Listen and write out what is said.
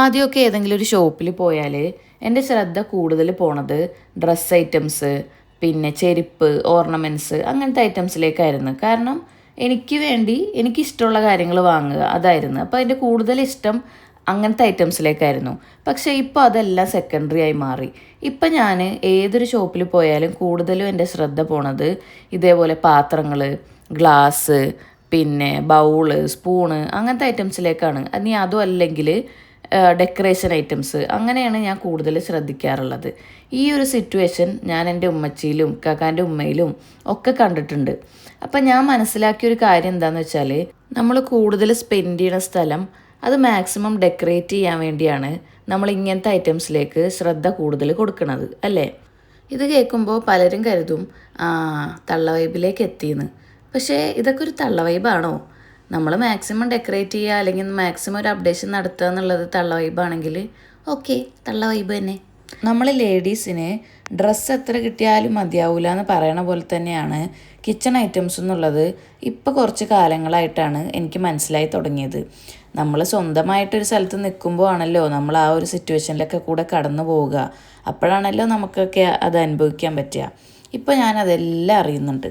ആദ്യമൊക്കെ ഏതെങ്കിലും ഒരു ഷോപ്പിൽ പോയാൽ എന്റെ ശ്രദ്ധ കൂടുതൽ പോണത് ഡ്രസ്സ് ഐറ്റംസ് പിന്നെ ചെരുപ്പ് ഓർണമെന്റ്സ് അങ്ങനത്തെ ഐറ്റംസിലേക്കായിരുന്നു കാരണം എനിക്ക് വേണ്ടി എനിക്കിഷ്ടമുള്ള കാര്യങ്ങൾ വാങ്ങുക അതായിരുന്നു. അപ്പോൾ അതിന്റെ കൂടുതൽ ഇഷ്ടം അങ്ങനത്തെ ഐറ്റംസിലേക്കായിരുന്നു പക്ഷേ ഇപ്പോൾ അതെല്ലാം സെക്കൻഡറി ആയി മാറി. ഇപ്പം ഞാൻ ഏതൊരു ഷോപ്പിൽ പോയാലും കൂടുതലും എന്റെ ശ്രദ്ധ പോണത് ഇതേപോലെ പാത്രങ്ങൾ ഗ്ലാസ് പിന്നെ ബൗൾ സ്പൂണ് അങ്ങനത്തെ ഐറ്റംസിലേക്കാണ്. ഇനി അതും അല്ലെങ്കിൽ ഡെക്കറേഷൻ ഐറ്റംസ് അങ്ങനെയാണ് ഞാൻ കൂടുതൽ ശ്രദ്ധിക്കാറുള്ളത്. ഈ ഒരു സിറ്റുവേഷൻ ഞാൻ എന്റെ ഉമ്മച്ചിയിലും കാക്കാന്റെ ഉമ്മയിലും ഒക്കെ കണ്ടിട്ടുണ്ട്. അപ്പം ഞാൻ മനസ്സിലാക്കിയ ഒരു കാര്യം എന്താണെന്ന് വെച്ചാൽ നമ്മൾ കൂടുതൽ സ്പെൻഡ് ചെയ്യുന്ന സ്ഥലം അത് മാക്സിമം ഡെക്കറേറ്റ് ചെയ്യാൻ വേണ്ടിയാണ് നമ്മൾ ഇങ്ങനത്തെ ഐറ്റംസിലേക്ക് ശ്രദ്ധ കൂടുതൽ കൊടുക്കുന്നത് അല്ലേ? ഇത് കേൾക്കുമ്പോൾ പലരും കരുതും ആ തള്ള വൈബിലേക്ക് എത്തിയെന്ന് പക്ഷേ ഇതൊക്കെ ഒരു തള്ള വൈബാണോ നമ്മൾ മാക്സിമം ഡെക്കറേറ്റ് ചെയ്യുക അല്ലെങ്കിൽ മാക്സിമം ഒരു അപ്ഡേഷൻ നടത്തുക എന്നുള്ളത് തള്ള വൈബാണെങ്കിൽ ഓക്കെ തള്ള വൈബ് തന്നെ. നമ്മൾ ലേഡീസിന് ഡ്രസ്സ് എത്ര കിട്ടിയാലും മതിയാവില്ല എന്ന് പറയണ പോലെ തന്നെയാണ് കിച്ചൺ ഐറ്റംസ് എന്നുള്ളത് ഇപ്പോൾ കുറച്ച് കാലങ്ങളായിട്ടാണ് എനിക്ക് മനസ്സിലായി തുടങ്ങിയത്. നമ്മൾ സ്വന്തമായിട്ടൊരു സ്ഥലത്ത് നിൽക്കുമ്പോൾ ആണല്ലോ നമ്മൾ ആ ഒരു സിറ്റുവേഷനിലൊക്കെ കൂടെ കടന്നു പോവുക. അപ്പോഴാണല്ലോ നമുക്കൊക്കെ അത് അനുഭവിക്കാൻ പറ്റുക. ഇപ്പോൾ ഞാൻ അതെല്ലാം അറിയുന്നുണ്ട്.